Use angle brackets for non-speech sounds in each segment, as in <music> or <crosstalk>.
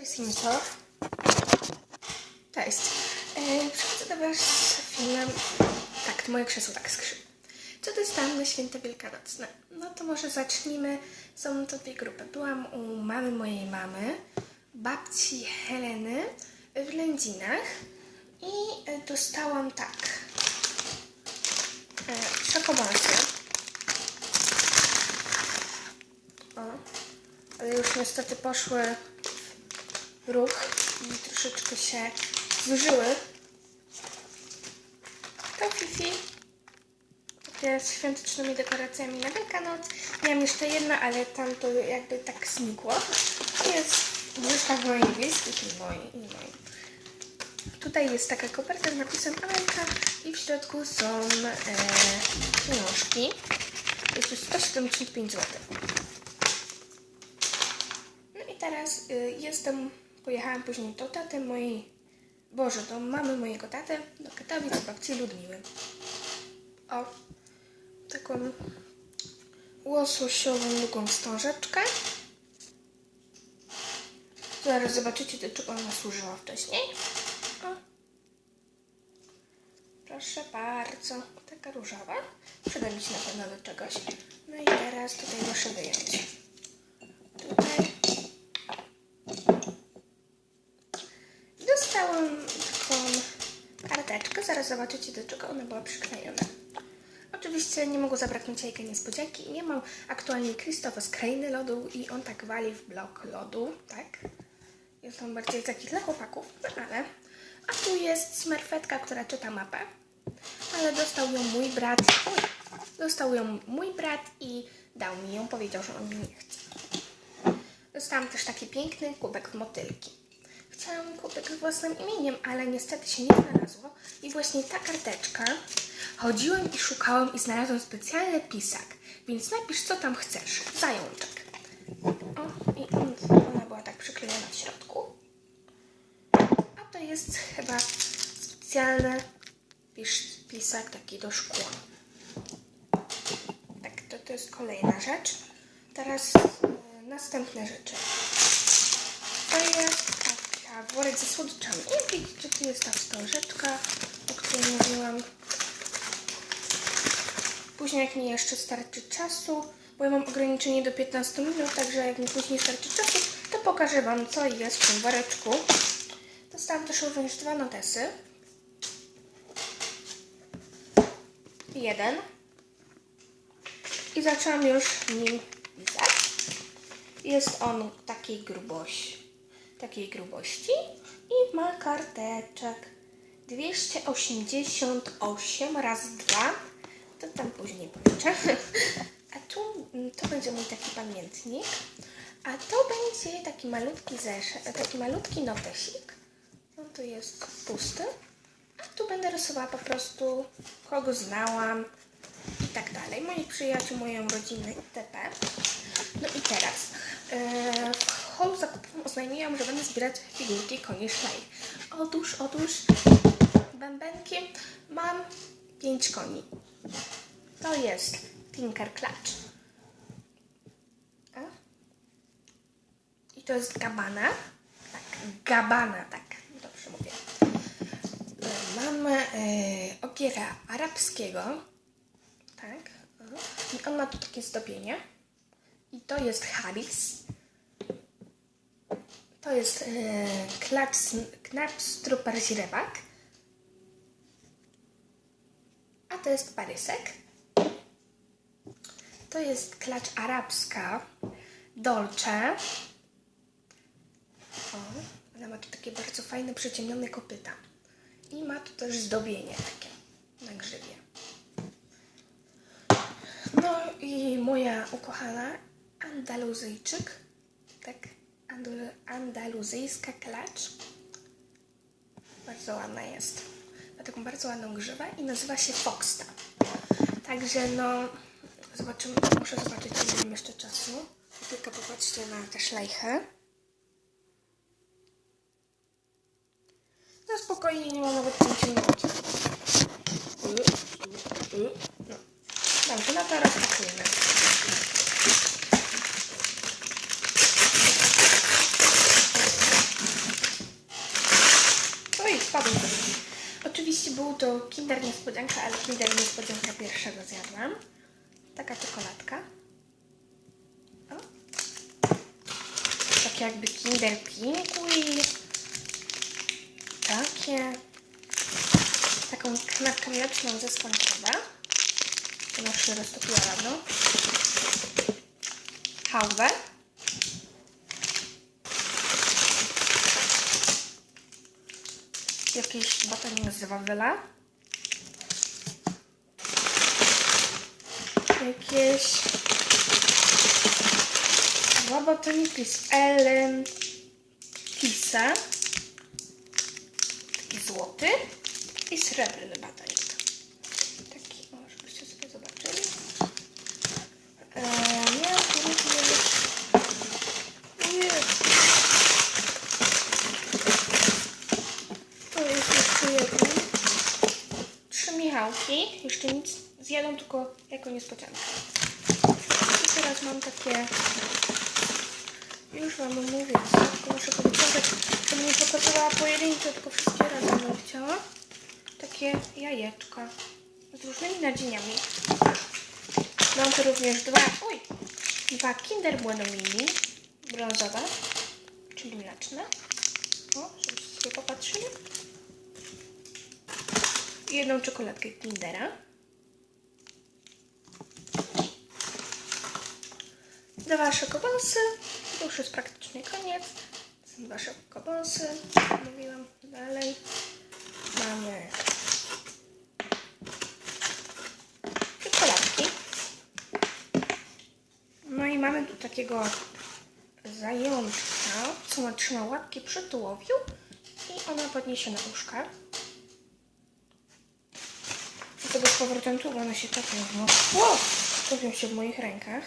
Cześć Simcow. Cześć. E, przychodzę do Was z filmem. Tak, moje krzesło tak skrzypi. Co dostałam na święta wielkanocne? No to może zacznijmy. Są to dwie grupy. Byłam u mamy mojej mamy, babci Heleny w Lędzinach i e, dostałam tak. E, szokomalsy. O, ale już niestety poszły ruch i troszeczkę się zużyły. To Fifi. Takie z świątecznymi dekoracjami na Wielkanoc. Miałam jeszcze jedno, ale tam to jakby tak znikło. Jest w łyżkach mojej niebieskich i mojej. I. Tutaj jest taka koperta z napisem Amelka i w środku są e, pieniążki. Jest to 175 zł. No i teraz y, jestem, pojechałam później do taty mojej, Boże, do mamy mojego taty, do Katowic, babci Ludmiły. O, taką łososiową długą wstążeczkę. Zaraz zobaczycie, do czego ona służyła wcześniej. O. Proszę bardzo, taka różowa. Przyda mi się na pewno do czegoś. No i teraz tutaj muszę wyjąć. Tutaj Dostałam taką karteczkę, zobaczycie do czego ona była przyklejona. Oczywiście nie mogło zabraknąć jajka niespodzianki i mam aktualnie Krzysztofa z krainy lodu i on tak wali w blok lodu, tak? Jest on bardziej taki dla chłopaków, no ale... A tu jest smerfetka, która czyta mapę, ale dostał ją mój brat, dostał ją mój brat i dał mi ją, powiedział, że on jej nie chce. Dostałam też taki piękny kubek motylki. Chciałam kubek z własnym imieniem, ale niestety się nie znalazło. I właśnie ta karteczka. Chodziłem i szukałem i znalazłem specjalny pisak. Więc napisz, co tam chcesz. Zajączek. O, i ona była tak przyklejona w środku. A to jest chyba specjalny pisz, pisak taki do szkła. Tak, to, to jest kolejna rzecz. Teraz e, następne rzeczy. To jest worek ze słodyczami. I widzicie, tu jest ta wstążeczka, o której mówiłam. Później, jak mi jeszcze starczy czasu, bo ja mam ograniczenie do 15 minut, także jak mi później starczy czasu, to pokażę Wam, co jest w tym woreczku. Dostałam też również dwa notesy. Jeden. I zaczęłam już nim pisać. Jest on takiej grubości, takiej grubości i ma karteczek 288 razy 2. To tam później policzę. A tu mm, to będzie mój taki pamiętnik. A to będzie taki malutki zeszyt, taki malutki notesik. No tu jest pusty. A tu będę rysowała po prostu kogo znałam i tak dalej. Moich przyjaciół, moją rodzinę itp. No i teraz w holu zakupowym oznajmiłam, że będę zbierać figurki koni szlej. Otóż, otóż bębenkiem mam pięć koni. To jest Tinker Clutch. A? I to jest Gabana. Tak, Gabana, tak, dobrze mówię. Mamy e, ogiera arabskiego. Tak. I on ma tu takie zdobienie. I to jest Haris. To jest e, klacz, knacz struper źrebak. A to jest parysek. To jest klacz arabska. Dolce. O, ona ma tu takie bardzo fajne, przyciemnione kopyta. I ma tu też zdobienie takie na grzywie. No i moja ukochana Andaluzyjczyk, tak, Andaluzyjska klacz. Bardzo ładna jest. Ma taką bardzo ładną grzywę i nazywa się Foxta. Także no, zobaczymy, muszę zobaczyć, ile mam jeszcze czasu. Tylko popatrzcie na te szlejchy. No spokojnie, nie ma nawet 5 minut. No. Dobrze, no to rozpakujemy. Kinder Niespodzianka, ale Kinder Niespodzianka pierwszego zjadłam. Taka czekoladka. O. Tak jakby Kinder Pingui. Takie. Taką knapkę mleczną ze skądkowa. Ona się roztopiła dawno. Hałwę. Jakieś batonik z wawela. Jakieś dwa batoniki z Ellen Kisa. Taki złoty i srebrny batonik. Taki, o, żebyście sobie zobaczyli. Miałam tu również... Jest. To jest jeszcze jedno. Trzy Michałki. Jeszcze nic zjadą, tylko jako niespodziankę. I teraz mam takie... Już wam mówię, tylko muszę to wyciągać, żebym nie pokazywała pojedynczo, tylko wszystkie razem bym chciała. Takie jajeczka z różnymi nadzieniami. Mam tu również dwa, oj, dwa Kinder Bueno Mini, brązowe, czyli mleczne. O, żebyście sobie popatrzyli. I jedną czekoladkę Kindera. Dwa szokobonsy. To już jest praktycznie koniec. Są dwa szokobonsy. Mówiłam dalej. Mamy czekoladki. No i mamy tu takiego zajączka, co ma trzyma łapki przy tułowiu i ona podniesie na uszka. I tego z powrotem tu, bo one się topią w mo- Wow! Topią się w moich rękach.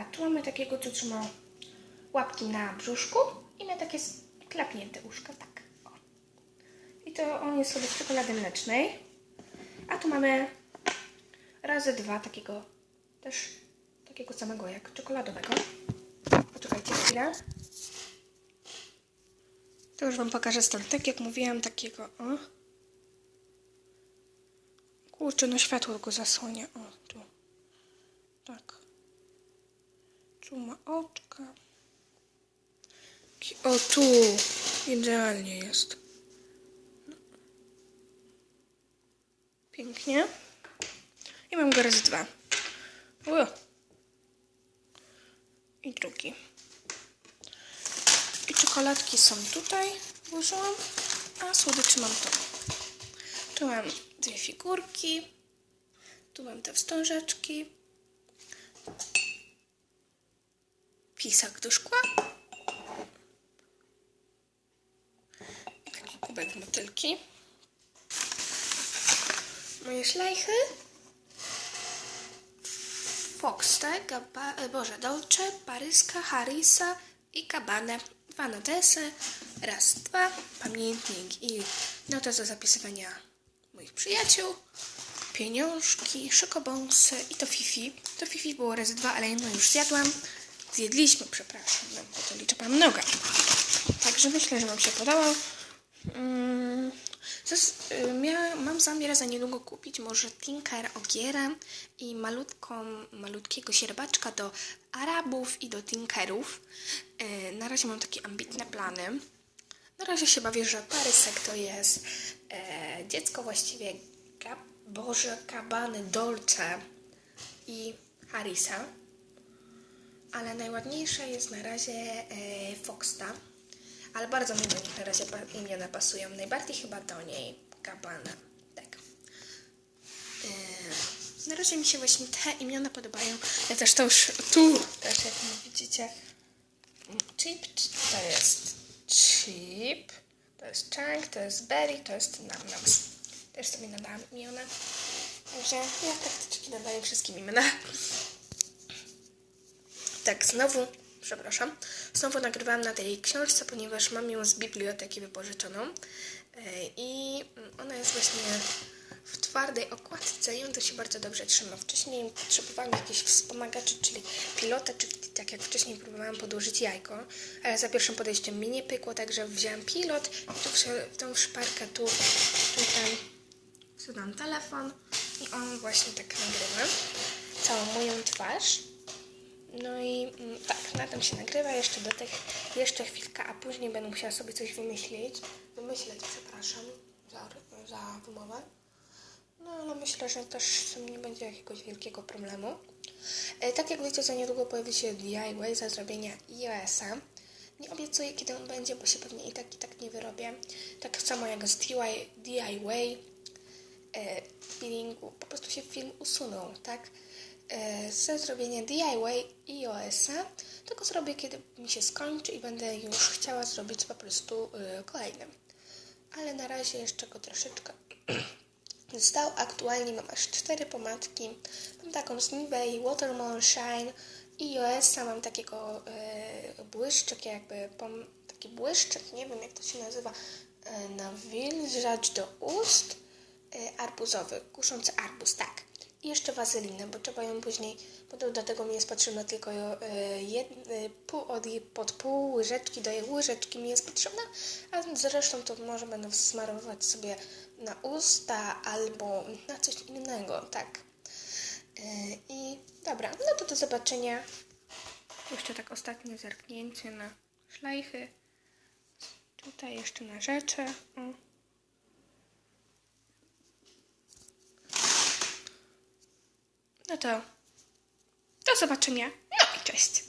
A tu mamy takiego, co trzyma łapki na brzuszku i ma takie klapnięte uszka, tak. O. I to on jest sobie z czekolady mlecznej. A tu mamy razy dwa takiego też takiego samego jak czekoladowego. Poczekajcie chwilę. To już Wam pokażę stąd. Tak jak mówiłam, takiego o. Kurczę, no światło go zasłania. O, tu. Tak. Tu ma oczka. O, tu. Idealnie jest. Pięknie. I mam go raz dwa. Ło. I drugi. I czekoladki są tutaj. Włożyłam. A słodyczy mam tu. Tu mam dwie figurki. Tu mam te wstążeczki. Pisak do szkła. Taki kubek motylki. Moje szlajchy. Foxte, e, Boże, Dolce, Paryska, Harisa i Cabane. Dwa notesy, raz, dwa, pamiętnik i nota do zapisywania moich przyjaciół, pieniążki, szokobonsy i to Fifi. To Fifi było razy dwa, ale jedno już zjadłam. Zjedliśmy, przepraszam, no, bo to liczę pan noga. Także myślę, że Wam się podobał. Mm, zas- y, mam zamiar za niedługo kupić może Tinker Ogierę i malutką, malutkiego sierbaczka do Arabów i do Tinkerów. Y, na razie mam takie ambitne plany. Na razie się bawię, że Parysek to jest e, dziecko właściwie Boże, Kabany, Dolce i Harisa. Ale najładniejsza jest na razie e, Foxta. Ale bardzo mi do nich na razie imiona pasują. Najbardziej chyba do niej Kabana. Tak. E, na razie mi się właśnie te imiona podobają. Ja też to już tu, też jak widzicie, Chip to jest Chip, to jest Chunk, to jest Berry, to jest Namnams. Też sobie nadałam imiona. Także ja praktycznie nadaję wszystkim imiona. Tak, znowu, przepraszam, znowu nagrywam na tej książce, ponieważ mam ją z biblioteki wypożyczoną E, i ona jest właśnie w twardej okładce i on to się bardzo dobrze trzyma. Wcześniej potrzebowałam jakichś wspomagaczy, czyli pilota czy tak jak wcześniej próbowałam podłożyć jajko, ale za pierwszym podejściem mi nie pykło, także wziąłem pilot tu w tą szparkę tu, tutaj wsadzam telefon i on właśnie tak nagrywa całą moją twarz. No i mm, tak, na tym się nagrywa jeszcze do tych, jeszcze chwilkę, a później będę musiała sobie coś wymyślić. Wymyśleć, przepraszam za, za wymowę. No ale myślę, że też z tym nie będzie jakiegoś wielkiego problemu. E, tak jak wiecie, za niedługo pojawi się DIY za zrobienia iOS-a. Nie obiecuję, kiedy on będzie, bo się pewnie i tak, i tak nie wyrobię. Tak samo jak z DIY, DIY e, po prostu się film usunął, tak? E, ze zrobienia DIY iOS-a, tylko zrobię, kiedy mi się skończy i będę już chciała zrobić po prostu e, kolejny. Ale na razie jeszcze go troszeczkę <clears throat> Zdał aktualnie mam aż cztery pomadki. Mam taką z Nivea Watermelon Shine iOS-a mam takiego e, jakby pom, taki błyszczyk, nie wiem jak to się nazywa, e, nawilżacz do ust, arbuzowy, kuszący arbuz, tak. I jeszcze wazelinę, bo trzeba ją później, bo do, tego mi jest potrzebna tylko e, jed, e, pół, od, pod pół łyżeczki do łyżeczki mi jest potrzebna, a zresztą to może będę smarować sobie na usta albo na coś innego, tak. E, I dobra, no to do zobaczenia. Jeszcze tak ostatnie zerknięcie na szlajchy. Tutaj jeszcze na rzeczy. O. No to do zobaczenia. No i cześć.